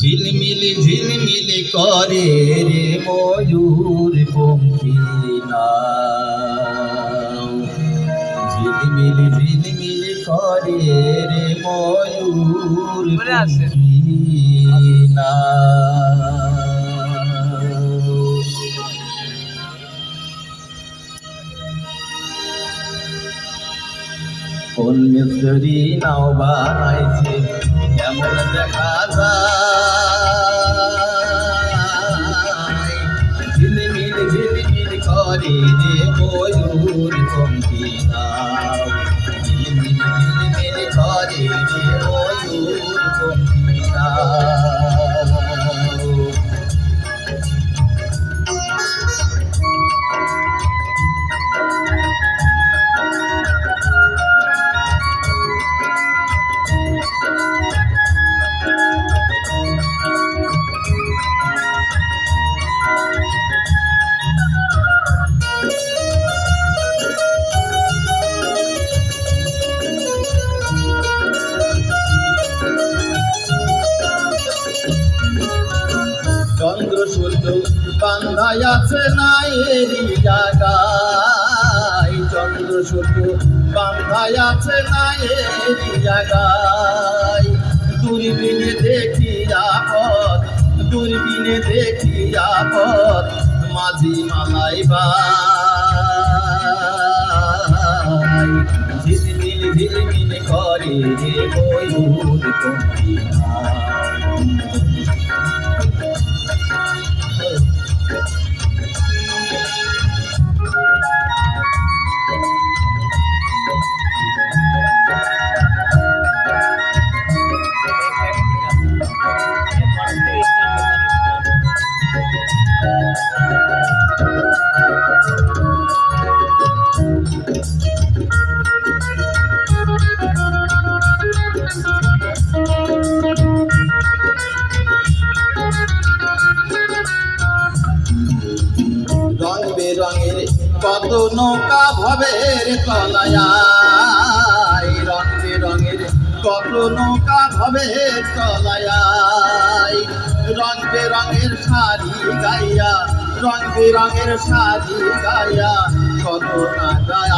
ঝিলমিলি ঝিলমিলি করে রে ময়ূর পঙ্খী ঝিলমিলি ঝিলমিলি করে রে ময়ূর পঙ্খী নাও। মিস্ত্রি নাও বানাইছে এমন দেখা যায়? ঝিলমিল করে যে ময়ূর কমতি ঝিলমিল ঝিলমিল করে যে ময়ূর কমতি বান্ধাই আছে না এরি জাগায় চন্দ্র সূর্য বান্ধাই আছে না এরি জাগায় দূরবীনে দেখি আপদ দূরবীনে দেখি আপদ মাঝি মালাই বাই। ঝিলমিল ঝিলমিল করে ময়ূর কন্যা কত নৌকা ভবের তলায় রং বেরঙের কত নৌকা ভবের তলায় রং বেরঙের শাড়ি গাইয়া, রং বেরঙের শাড়ি গাইয়া কত না গায়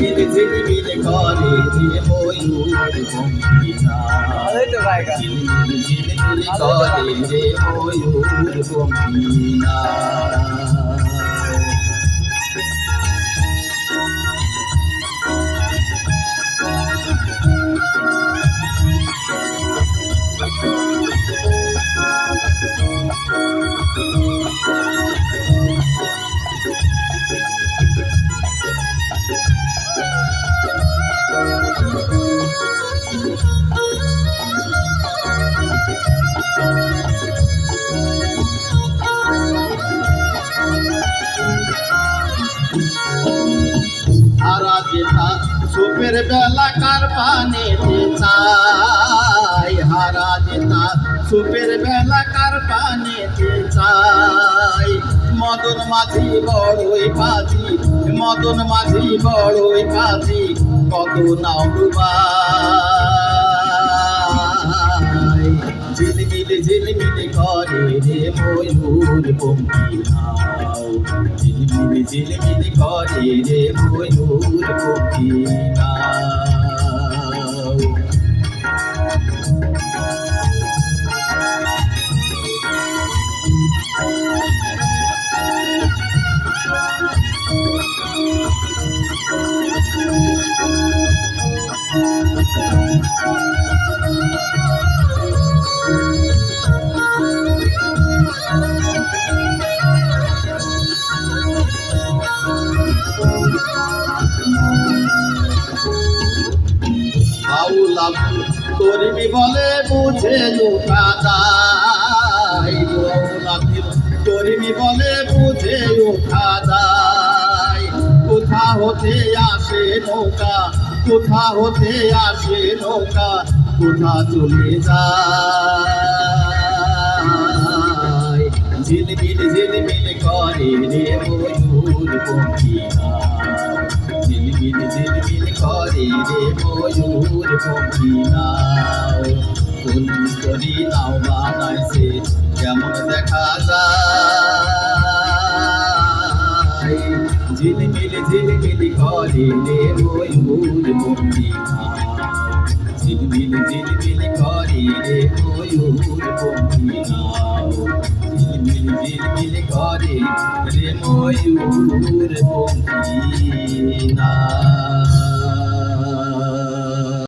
ঝিলমিল ঝিলমিল করে যে ময়ূর ভঙ্গিনা ভালোই তো গায়িকা। ঝিলমিল ঝিলমিল করে যে ময়ূর ভঙ্গিনা যেটা সুপের বেলা কার পানেতে চাই হারা যেটা সুপের বেলা কার পানেতে চাই। মদন মাঝি বড়ই পাজি মদন মাঝি বড়ই পাজি কত নাও ডুবাই। রে ময়ূর পঙ্কি নাও ঝিলমিল ঝিলমিল করে রে ময়ূর পঙ্কি নাও বাউলাম তরিবি বলে বুঝে উঠা যায়। তরিবি বলে বুঝে উঠা যায়। কোথা হতে আসে নৌকা? কোথা হতে আসে নৌকা? কোথা চলে যায়? ঝিলমিল ঝিলমিল করে রে ময়ূর পঙ্খিনা করে রে ময়ূর পঙ্খী নাও কোন নাও বানাইছে কেমন দেখা যায়? ঝিলমিল ঝিলমিল করে রে ময়ূর পঙ্খী নাও ঝিলমিল ঝিলমিল করে রে ময়ূর পঙ্খী নাও ঝিলমিল ঝিলমিল করে ময়ূর পঙ্খী নাও